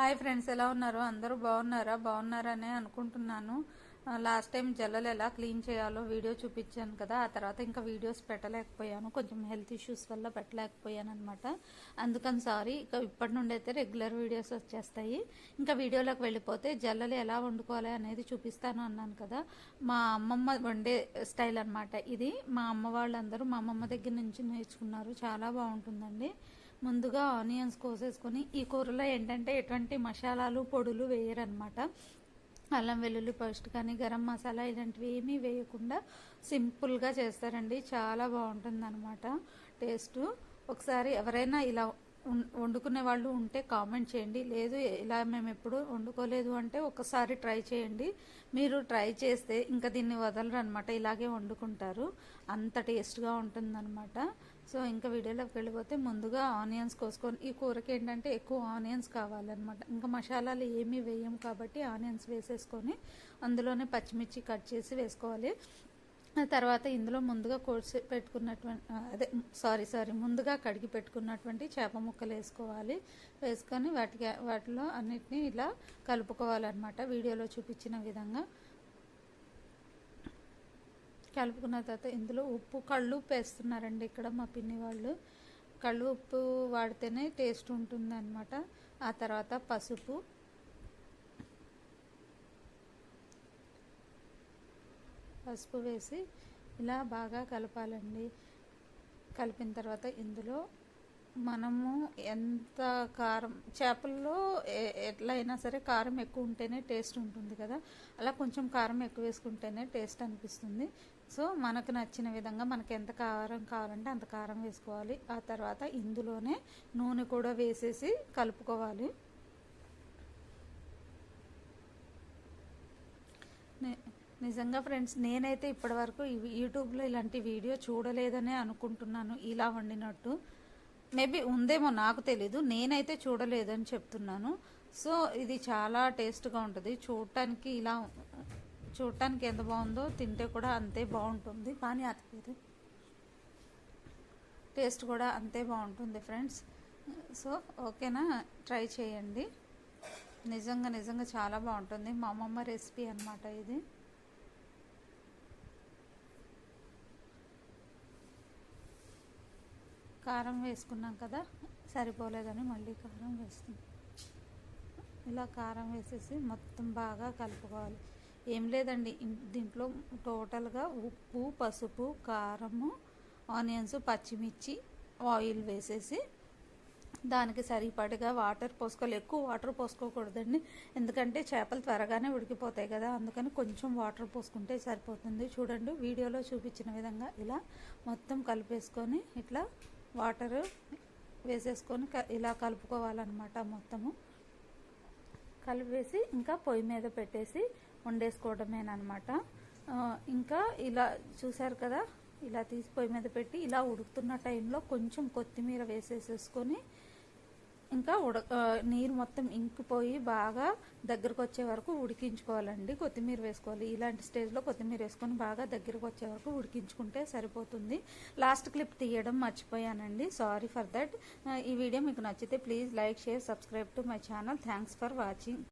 Hi friends ఎలా ఉన్నారు? అందరూ బాగున్నారా? బాగున్నారనే అనుకుంటున్నాను. లాస్ట్ టైం జల్లలు ఎలా క్లీన్ చేయాలో వీడియో చూపించాను కదా ఆ తర్వాత ఇంకా వీడియోస్ పెట్టలేకపోయాను. కొంచెం హెల్త్ ఇష్యూస్ వల్ల పెట్టలేకపోయాను అనమాట అందుకని సారీ ఇక ఇప్పటి నుండి అయితే రెగ్యులర్ వీడియోస్ వచ్చేస్తాయి. ఇంకా వీడియోలోకి వెళ్ళిపోతే జల్లలు ఎలా వండుకోవాలి అనేది చూపిస్తాను అన్నాను కదా. మా అమ్మమ్మ వండే స్టైల్ అనమాట ఇది. మా అమ్మ వాళ్ళందరూ మా అమ్మమ్మ దగ్గర నుంచి నేర్చుకున్నారు. చాలా బాగుంటుందండి. ముందుగా ఆనియన్స్ కోసేసుకొని ఈ కూరలో ఏంటంటే ఎటువంటి మసాలాలు పొడులు వేయరనమాట అల్లం వెల్లుల్లి పేస్ట్ కానీ గరం మసాలా ఇలాంటివి ఏమీ వేయకుండా సింపుల్గా చేస్తారండి. చాలా బాగుంటుంది అనమాట టేస్ట్. ఒకసారి ఎవరైనా ఇలా వండుకునే వాళ్ళు ఉంటే కామెంట్ చేయండి. లేదు ఇలా మేము ఎప్పుడు వండుకోలేదు అంటే ఒకసారి ట్రై చేయండి. మీరు ట్రై చేస్తే ఇంకా దీన్ని వదలరు అనమాట ఇలాగే వండుకుంటారు. అంత టేస్ట్గా ఉంటుందన్నమాట. సో ఇంకా వీడియోలోకి వెళ్ళిపోతే ముందుగా ఆనియన్స్ కోసుకొని ఈ కూరకి ఏంటంటే ఎక్కువ ఆనియన్స్ కావాలన్నమాట. ఇంకా మసాలాలు ఏమీ వేయం కాబట్టి ఆనియన్స్ వేసేసుకొని అందులోనే పచ్చిమిర్చి కట్ చేసి వేసుకోవాలి. తర్వాత ఇందులో ముందుగా కోసి పెట్టుకున్నటువంటి అదే సారీ సారీ ముందుగా కడిగి పెట్టుకున్నటువంటి చేప ముక్కలు వేసుకోవాలి. వేసుకొని వాటికి వాటిలో అన్నిటినీ ఇలా కలుపుకోవాలన్నమాట. వీడియోలో చూపించిన విధంగా. కలుపుకున్న తర్వాత ఇందులో ఉప్పు కళ్ళు ఉప్పు వేస్తున్నారండి ఇక్కడ మా పిన్ని వాళ్ళు. కళ్ళు ఉప్పు వాడితేనే టేస్ట్ ఉంటుంది అనమాట ఆ తర్వాత పసుపు. పసుపు వేసి ఇలా బాగా కలపాలండి. కలిపిన తర్వాత ఇందులో మనము ఎంత కారం చేపల్లో ఎట్లయినా సరే కారం ఎక్కువ ఉంటేనే టేస్ట్ ఉంటుంది కదా. అలా కొంచెం కారం ఎక్కువ వేసుకుంటేనే టేస్ట్ అనిపిస్తుంది. సో మనకు నచ్చిన విధంగా మనకి ఎంత కారం కావాలంటే అంత కారం వేసుకోవాలి. ఆ తర్వాత ఇందులోనే నూనె కూడా వేసేసి కలుపుకోవాలి. నిజంగా ఫ్రెండ్స్ నేనైతే ఇప్పటివరకు యూట్యూబ్లో ఇలాంటి వీడియో చూడలేదనే అనుకుంటున్నాను. ఇలా వండినట్టు. మేబీ ఉందేమో నాకు తెలీదు. నేనైతే చూడలేదని చెప్తున్నాను. సో ఇది చాలా టేస్ట్గా ఉంటుంది. చూడటానికి ఇలా చూడటానికి ఎంత బాగుందో తింటే కూడా అంతే బాగుంటుంది. కానీ అది టేస్ట్ కూడా అంతే బాగుంటుంది ఫ్రెండ్స్. సో ఓకేనా? ట్రై చేయండి. నిజంగా నిజంగా చాలా బాగుంటుంది. మా అమ్మమ్మ రెసిపీ అనమాట ఇది. కారం వేసుకున్నాం కదా సరిపోలేదని మళ్ళీ కారం వేస్తుంది ఇలా కారం వేసేసి మొత్తం బాగా కలుపుకోవాలి. ఏం లేదండి దీంట్లో టోటల్గా ఉప్పు పసుపు కారము ఆనియన్స్ పచ్చిమిర్చి ఆయిల్ వేసేసి దానికి సరిపడగా వాటర్ పోసుకోవాలి. ఎక్కువ వాటర్ పోసుకోకూడదండి. ఎందుకంటే చేపలు త్వరగానే ఉడికిపోతాయి కదా అందుకని కొంచెం వాటర్ పోసుకుంటే సరిపోతుంది. చూడండి వీడియోలో చూపించిన విధంగా ఇలా మొత్తం కలిపేసుకొని ఇట్లా వాటర్ వేసేసుకొని ఇలా కలుపుకోవాలన్నమాట మొత్తము. కలిపేసి ఇంకా పొయ్యి మీద పెట్టేసి వండేసుకోవడమేనమాట ఇంకా ఇలా చూసారు కదా ఇలా తీసి పొయ్యి మీద పెట్టి ఇలా ఉడుకుతున్న టైంలో కొంచెం కొత్తిమీర వేసేసేసుకొని ఇంకా ఉడక నీరు మొత్తం ఇంకిపోయి బాగా దగ్గరకు వచ్చే వరకు ఉడికించుకోవాలండి. కొత్తిమీర వేసుకోవాలి. ఇలాంటి స్టేజ్లో కొత్తిమీర వేసుకొని బాగా దగ్గరకు వచ్చే వరకు ఉడికించుకుంటే సరిపోతుంది. లాస్ట్ క్లిప్ తీయడం మర్చిపోయానండి. సారీ ఫర్ దట్ ఈ వీడియో మీకు నచ్చితే please like share subscribe to my channel. Thanks for watching